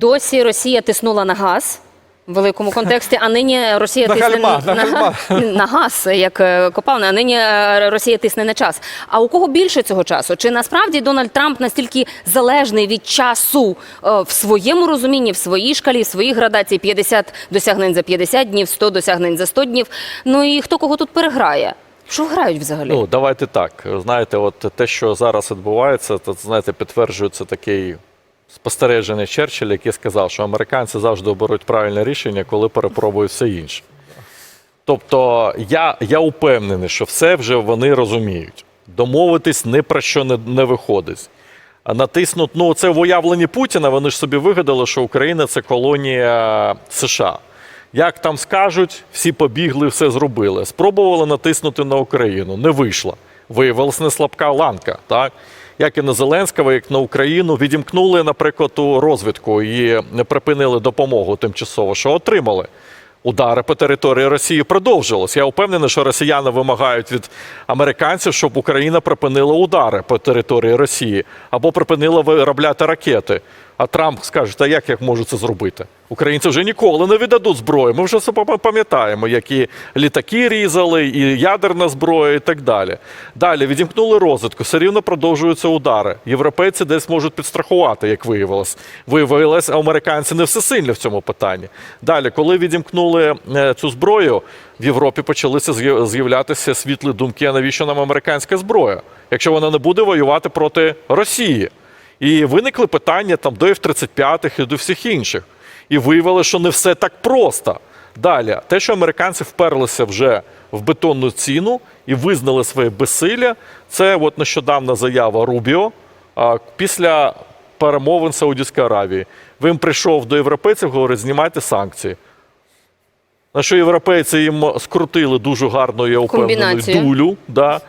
Досі Росія тиснула на газ в великому контексті, а нині Росія На тисне гальма, на гальма. на газ, як е, копална, а нині Росія тисне на час. А у кого більше цього часу? Чи насправді Дональд Трамп настільки залежний від часу е, в своєму розумінні, в своїй шкалі, в своїй градації 50 досягнень за 50 днів, 100 досягнень за 100 днів? Ну і хто кого тут переграє? Що грають взагалі? Ну, давайте так. Знаєте, от те, що зараз відбувається, то знаєте, підтверджується такий спостереження Черчилля, який сказав, що американці завжди оберуть правильне рішення, коли перепробують все інше. Тобто, я, я упевнений, що все вже вони розуміють. Домовитись ні про що не, не виходить. Натиснуть, ну це в уявленні Путіна, вони ж собі вигадали, що Україна це колонія США. Як там скажуть, всі побігли, все зробили. Спробували натиснути на Україну, не вийшло. Виявилася не слабка ланка. Так? Як і на Зеленського, як на Україну, відімкнули, наприклад, у розвідку і не припинили допомогу тимчасово, що отримали. Удари по території Росії продовжились. Я впевнений, що росіяни вимагають від американців, щоб Україна припинила удари по території Росії або припинила виробляти ракети. А Трамп скаже, та як я можу це зробити? Українці вже ніколи не віддадуть зброю. Ми вже це пам'ятаємо, які літаки різали, і ядерна зброя, і так далі. Далі відімкнули розвитку, все рівно продовжуються удари. Європейці десь можуть підстрахувати, як виявилось. Виявилось, американці не всесильні в цьому питанні. Далі, коли відімкнули е, цю зброю, в Європі почалися з'являтися світлі думки, а навіщо нам американська зброя, якщо вона не буде воювати проти Росії. І виникли питання там до F-35 і до всіх інших. І виявилося, що не все так просто. Далі, те, що американці вперлися вже в бетонну ціну і визнали своє безсилля, це от нещодавна заява Рубіо а, після перемовин Саудівської Аравії. Він прийшов до європейців, говорить, знімайте санкції. На що європейці їм скрутили дуже гарну, я впевнений, дулю. Да.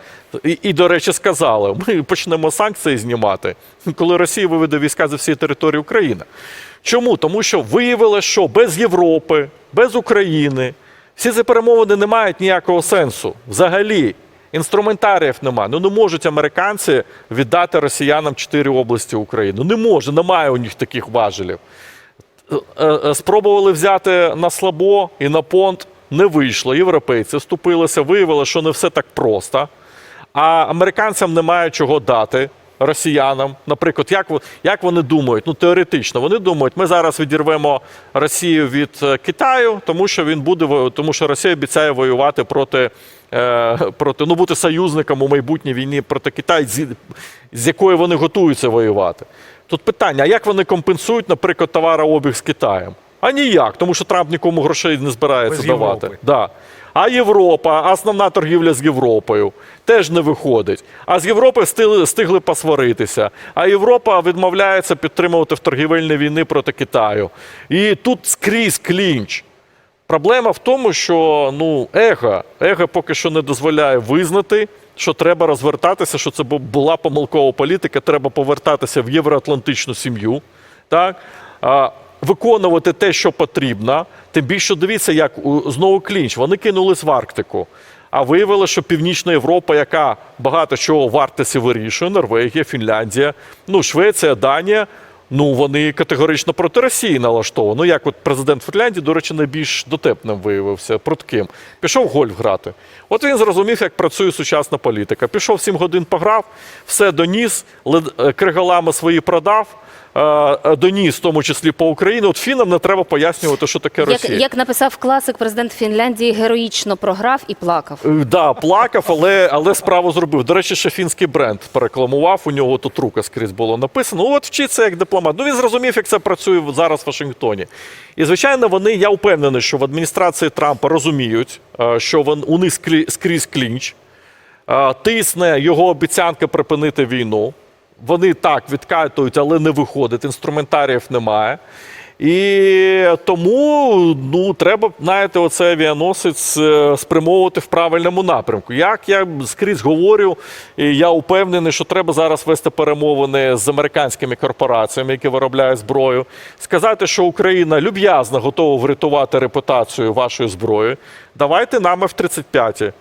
І, і, до речі, сказали, ми почнемо санкції знімати, коли Росія виведе війська зі всієї території України. Чому? Тому що виявилося, що без Європи, без України всі ці перемовини не мають ніякого сенсу. Взагалі, інструментаріїв немає. Ну не можуть американці віддати росіянам чотири області України. Не може, немає у них таких важелів. Е, е, спробували взяти на слабо і на понт. Не вийшло. Європейці вступилися, виявили, що не все так просто. А американцям немає чого дати росіянам. Наприклад, як, як вони думають? Ну, теоретично, вони думають, ми зараз відірвемо Росію від е, Китаю, тому що він буде тому що Росія обіцяє воювати проти, е, проти ну, бути союзником у майбутній війні проти Китаю, з, з якою вони готуються воювати. Тут питання: а як вони компенсують, наприклад, товарообіг з Китаєм? А ніяк, тому що Трамп нікому грошей не збирається Без давати. Європи. Да. А Європа, основна торгівля з Європою теж не виходить. А з Європи встигли, встигли посваритися. А Європа відмовляється підтримувати в торгівельні війни проти Китаю. І тут скрізь клінч. Проблема в тому, що ну, его, его поки що не дозволяє визнати, що треба розвертатися, що це була помилкова політика, треба повертатися в євроатлантичну сім'ю. Так? Виконувати те, що потрібно. Тим більше дивіться, як знову клінч. Вони кинулись в Арктику. А виявилося, що Північна Європа, яка багато чого в Арктиці вирішує, Норвегія, Фінляндія, ну, Швеція, Данія. Ну, вони категорично проти Росії налаштовані. Ну, як от президент Фінляндії, до речі, найбільш дотепним виявився, прутким. Пішов гольф грати. От він зрозумів, як працює сучасна політика. Пішов 7 годин пограв, все доніс, е, криголами свої продав, доніс, в тому числі по Україні. От фінам не треба пояснювати, що таке Як, Росія. як написав класик, президент Фінляндії героїчно програв і плакав. Е, Да, плакав, але, але справу зробив. До речі, ще фінський бренд порекламував. У нього тут рука скрізь було написано. Ну, от вчиться як дипломат. Ну він зрозумів, як це працює зараз в Вашингтоні. І звичайно, вони, я впевнений, що в адміністрації Трампа розуміють, е, що вон, у них скрізь клінч. Е, Тисне його обіцянка припинити війну. Вони так відкатують, але не виходить. Інструментаріїв немає. І тому ну, треба, знаєте, оцей авіаносець е, спрямовувати в правильному напрямку. Як я скрізь говорю, і я упевнений, що треба зараз вести перемовини з американськими корпораціями, які виробляють зброю, сказати, що Україна люб'язно готова врятувати репутацію вашої зброї. Давайте нам F-35.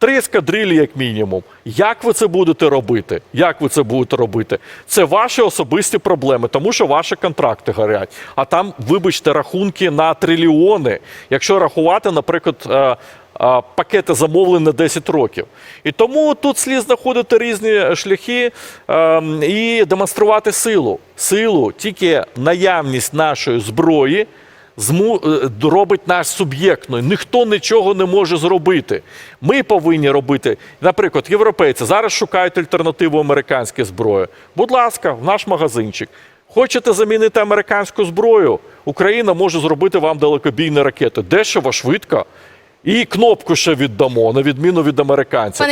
Три ескадрилі, як мінімум. Як ви це будете робити? Як ви це будете робити? Це ваші особисті проблеми, тому що ваші контракти горять. А там, вибачте, рахунки на трильйони. Якщо рахувати, наприклад, е, е, пакети замовлень на 10 років. І тому тут слід знаходити різні шляхи е, і демонструвати силу. Силу тільки наявність нашої зброї зму... е, робить нас суб'єктною. Ніхто нічого не може зробити. Ми повинні робити, наприклад, європейці зараз шукають альтернативу американській зброї. Будь ласка, в наш магазинчик. Хочете замінити американську зброю? Україна може зробити вам далекобійні ракети. Дешево, швидко. І кнопку ще віддамо, на відміну від американців.